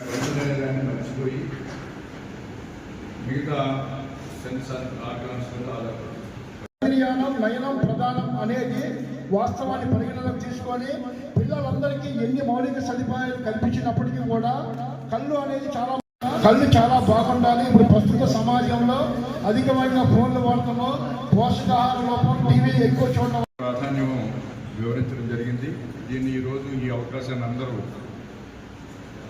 పరిశుభ్రతని మర్చిపోయి మిగతా నయనం ప్రధానం అనేది వాస్తవాన్ని పరిగణలోకి తీసుకొని పిల్లలందరికీ ఎన్ని మౌలిక సదుపాయాలు కల్పించినప్పటికీ కూడా కళ్ళు అనేది చాలా కళ్ళు చాలా బాగుండాలి. ఇప్పుడు ప్రస్తుత సమాజంలో అధికమైన ఫోన్లు వాడటము పోషకాహార లోపం టీవీ ఎక్కువ చూడడం ప్రాధాన్యం వివరించడం జరిగింది. దీన్ని ఈరోజు ఈ అవకాశాన్ని అందరూ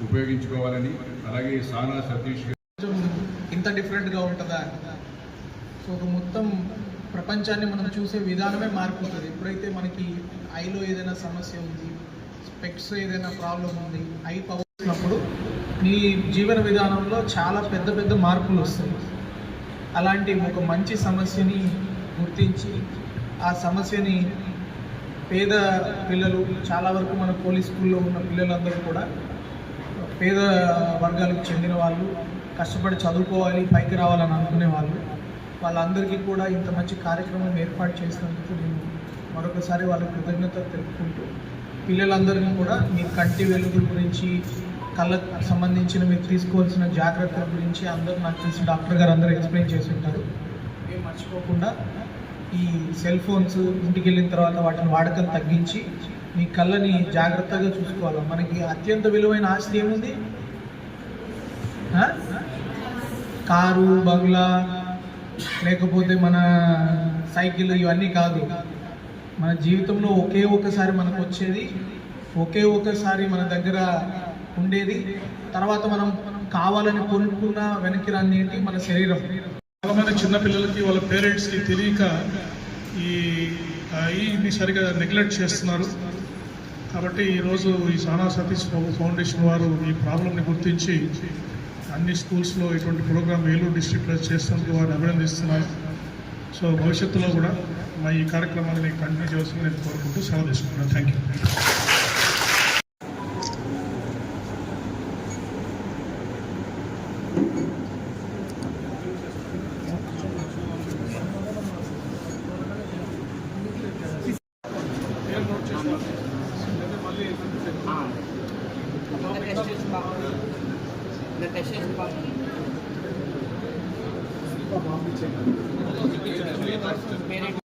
ఉపయోగించుకోవాలని అలాగే సానా సతీష్ ఇంత డిఫరెంట్గా ఉంటుందా? ఒక మొత్తం ప్రపంచాన్ని మనం చూసే విధానమే మారిపోతుంది. ఎప్పుడైతే మనకి ఐలో ఏదైనా సమస్య ఉంది స్పెక్స్ ఏదైనా ప్రాబ్లం ఉంది ఐ పవర్ నీ జీవన విధానంలో చాలా పెద్ద పెద్ద మార్పులు వస్తాయి. అలాంటి ఒక మంచి సమస్యని గుర్తించి ఆ సమస్యని పేద పిల్లలు చాలా వరకు మన పోలీస్ స్కూల్లో ఉన్న పిల్లలందరూ కూడా పేద వర్గాలకు చెందిన వాళ్ళు కష్టపడి చదువుకోవాలి పైకి రావాలని అనుకునే వాళ్ళు వాళ్ళందరికీ కూడా ఇంత మంచి కార్యక్రమం ఏర్పాటు చేసినందుకు నేను మరొకసారి వాళ్ళ కృతజ్ఞత తెలుపుకుంటూ పిల్లలందరినీ కూడా మీ కంటి వెలుగు గురించి కళ్ళకు సంబంధించిన మీరు తీసుకోవాల్సిన జాగ్రత్తల గురించి అందరూ నాకు తెలిసి డాక్టర్ గారు అందరూ ఎక్స్ప్లెయిన్ చేసి ఉంటారు. ఏం మర్చిపోకుండా ఈ సెల్ ఫోన్స్ ఇంటికి వెళ్ళిన తర్వాత వాటిని వాడకం తగ్గించి మీ కళ్ళని జాగ్రత్తగా చూసుకోవాలి. మనకి అత్యంత విలువైన ఆస్తి ఏముంది? కారు బంగ్లా లేకపోతే మన సైకిల్ ఇవన్నీ కాదు. మన జీవితంలో ఒకే ఒకసారి మనకు వచ్చేది ఒకే ఒకసారి మన దగ్గర ఉండేది తర్వాత మనం కావాలని కొనుక్కున్న వెనక్కి రాని ఏంటి? మన శరీరం. చాలామంది చిన్నపిల్లలకి వాళ్ళ పేరెంట్స్కి తెలియక ఈ ఐని సరిగా నెగ్లెక్ట్ చేస్తున్నారు. కాబట్టి ఈరోజు ఈ సానా సతీష్ బాబు ఫౌండేషన్ వారు ఈ ప్రాబ్లమ్ని గుర్తించి అన్ని స్కూల్స్లో ఇటువంటి ప్రోగ్రామ్ ఏలూరు డిస్టిక్లో చేస్తున్నందుకు వారిని అభినందిస్తున్నాను. సో భవిష్యత్తులో కూడా మా ఈ కార్యక్రమాన్ని కంటిన్యూ చేయాల్సింది నేను కోరుకుంటూ సెలవు తీసుకుంటున్నాను. Thank you The test is. Parent